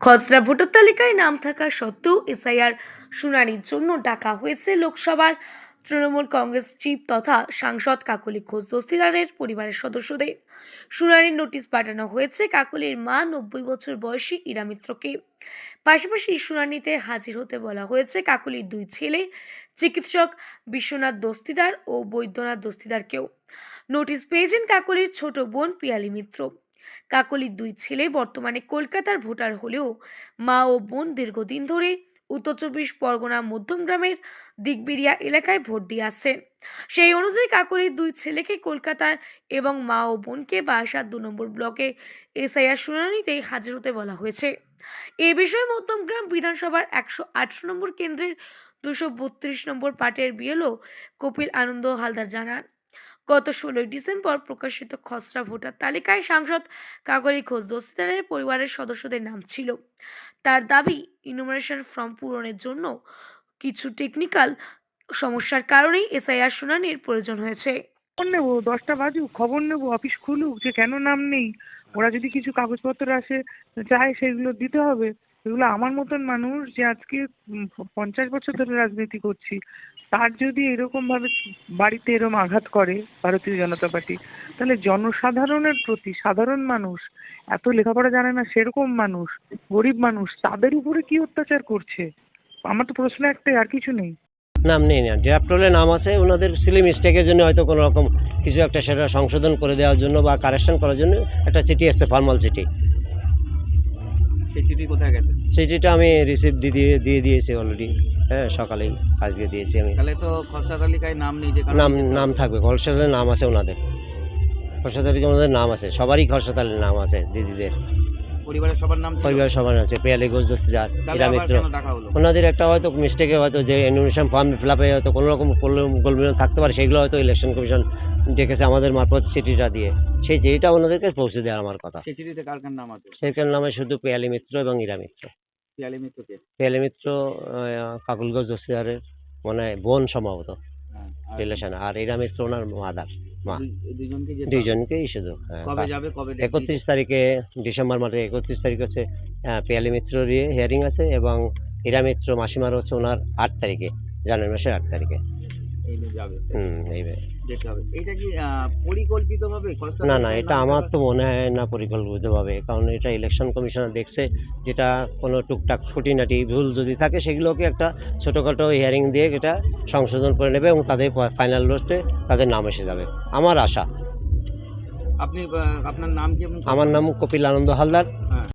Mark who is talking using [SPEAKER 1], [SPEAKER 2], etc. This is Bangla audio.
[SPEAKER 1] খসড়া ভোটার তালিকায় নাম থাকা সত্ত্বেও এসআইআর শুনানির জন্য ডাকা হয়েছে লোকসভার। তৃণমূল কংগ্রেস চিফ তথা সাংসদ কাকলি ঘোষ দস্তিদারের পরিবারের সদস্যদের। শুনানির নোটিশ পাঠানো হয়েছে কাকলির মা নব্বই বছর বয়সী ইরা মিত্রকে। পাশাপাশি শুনানিতে হাজির হতে বলা হয়েছে কাকলির দুই ছেলে, চিকিৎসক বিশ্বনাথ দস্তিদার ও বৈদ্যনাথ দস্তিদারকেও। নোটিশ পেয়েছেন কাকলির ছোট বোন পিয়ালি মিত্র। কাকলির দুই ছেলে বর্তমানে কলকাতার ভোটার হলেও মা ও বোন দীর্ঘদিন ধরে উত্তর চব্বিশ পরগনা মধ্যমগ্রামের দিগবিরিয়া এলাকায় ভোট দিয়ে আসছেন। সেই অনুযায়ী কাকলির দুই ছেলেকে কলকাতার এবং মা ও বোনকে বাসার দু নম্বর ব্লকে এসআইআর শুনানিতে হাজির হতে বলা হয়েছে। এ বিষয়ে মধ্যমগ্রাম বিধানসভার একশো আটশো নম্বর কেন্দ্রের দুশো বত্রিশ নম্বর পার্টের বিএলও কপিল আনন্দ হালদার জানান। গত ষোলোই ডিসেম্বর প্রকাশিত খসড়া ভোটার তালিকায় সাংসদ কাকলি ঘোষ দস্তিদারের পরিবারের সদস্যদের নাম ছিল। তার দাবি ইনুমারেশন ফর্ম পূরণের জন্য কিছু টেকনিক্যাল সমস্যার কারণেই এসআইআর শুনানির প্রয়োজন হয়েছে।
[SPEAKER 2] খবর নেব, দশটা বাজুক, খবর নেব, অফিস খুলুক, যে কেন নাম নেই, ওরা যদি কিছু কাগজপত্র আসে, চায় সেগুলো দিতে হবে। এগুলো আমার মতন মানুষ যে আজকে পঞ্চাশ বছর ধরে রাজনীতি করছি, তার যদি এরকমভাবে বাড়িতে এরকম আঘাত করে ভারতীয় জনতা পার্টি, তাহলে জনসাধারণের প্রতি সাধারণ মানুষ, এত লেখাপড়া জানে না সেরকম মানুষ, গরিব মানুষ, তাদের উপরে কি অত্যাচার করছে? আমার তো প্রশ্ন একটাই, আর কিছু নেই।
[SPEAKER 3] নাম নেই না। ড্রাফট নাম আছে, ওনাদের সিলি মিস্টেকের জন্য হয়তো কোনো রকম কিছু একটা সেটা সংশোধন করে দেওয়ার জন্য বা কারেকশন করার জন্য একটা চিঠি এসছে ফর্মাল চিঠি।
[SPEAKER 4] সেই চিঠি কোথায় গেছে?
[SPEAKER 3] চিঠিটা আমি রিসিভ দিয়ে দিয়ে দিয়ে দিয়েছি অলরেডি হ্যাঁ সকালেই আজকে দিয়েছি আমি।
[SPEAKER 4] তাহলে তো খসড়া তালিকায় নাম নেই যে
[SPEAKER 3] নাম নাম। থাকবে। খসড়া নাম আছে ওনাদের। খরসাদারিকে ওনাদের নাম আছে। সবারই খরসাদারের নাম আছে দিদিদের।
[SPEAKER 4] পরিবারের সবার নাম ছিল?
[SPEAKER 3] সবার আছে পেয়ালি ঘোষ দস্তিদার মিত্র। ওনাদের একটা হয়তো মিস্টেকে হয়তো যে এনুমেশন ফর্ম ফিল আপে হয়তো কোনো রকম গোলমিল থাকতে পারে সেগুলো হয়তো ইলেকশন কমিশন ডেকেছে আমাদের মারফত চিঠিটা দিয়ে। সেই চিঠিটা ওনাদেরকে পৌঁছে দেওয়ার আমার কথা।
[SPEAKER 4] সেই চিঠিতে কার কার নাম আছে?
[SPEAKER 3] সেখানে নামে শুধু পেয়ালি মিত্র এবং ইরা মিত্র।
[SPEAKER 4] পিয়ালি মিত্রকে?
[SPEAKER 3] পেয়ালি মিত্র কাকুলগঞ্জ দস্তিদারের মানে বোন সম্ভবত। রিলেশন আর ইরা মিত্র ওনার মাদার মা।
[SPEAKER 4] দুইজনকে
[SPEAKER 3] দুইজনকেই শুধু হ্যাঁ, একত্রিশ তারিখে ডিসেম্বর মাসে একত্রিশ তারিখ হচ্ছে পিয়ালি মিত্রর হিয়ারিং আছে এবং ইরা মিত্র মাসিমার হচ্ছে ওনার আট তারিখে জানুয়ারি মাসের আট তারিখে।
[SPEAKER 4] যাবে।
[SPEAKER 3] হুম এইভাবে
[SPEAKER 4] যেতে হবে। এটা কি পরিকল্পিত
[SPEAKER 3] না না এটা আমার তো মনে হয় না পরিকল্পিতভাবে কারণ এটা ইলেকশন কমিশনার দেখছে যেটা কোনো টুকটাক খুঁটিনাটি ভুল যদি থাকে সেগুলোকে একটা ছোটোখাটো হিয়ারিং দিয়ে এটা সংশোধন করে নেবে এবং তাদের ফাইনাল লিস্টে তাদের নাম এসে যাবে। আমার আশা।
[SPEAKER 4] আপনি আপনার নাম কি
[SPEAKER 3] আমার নাম কপিল আনন্দ হালদার।
[SPEAKER 4] হ্যাঁ।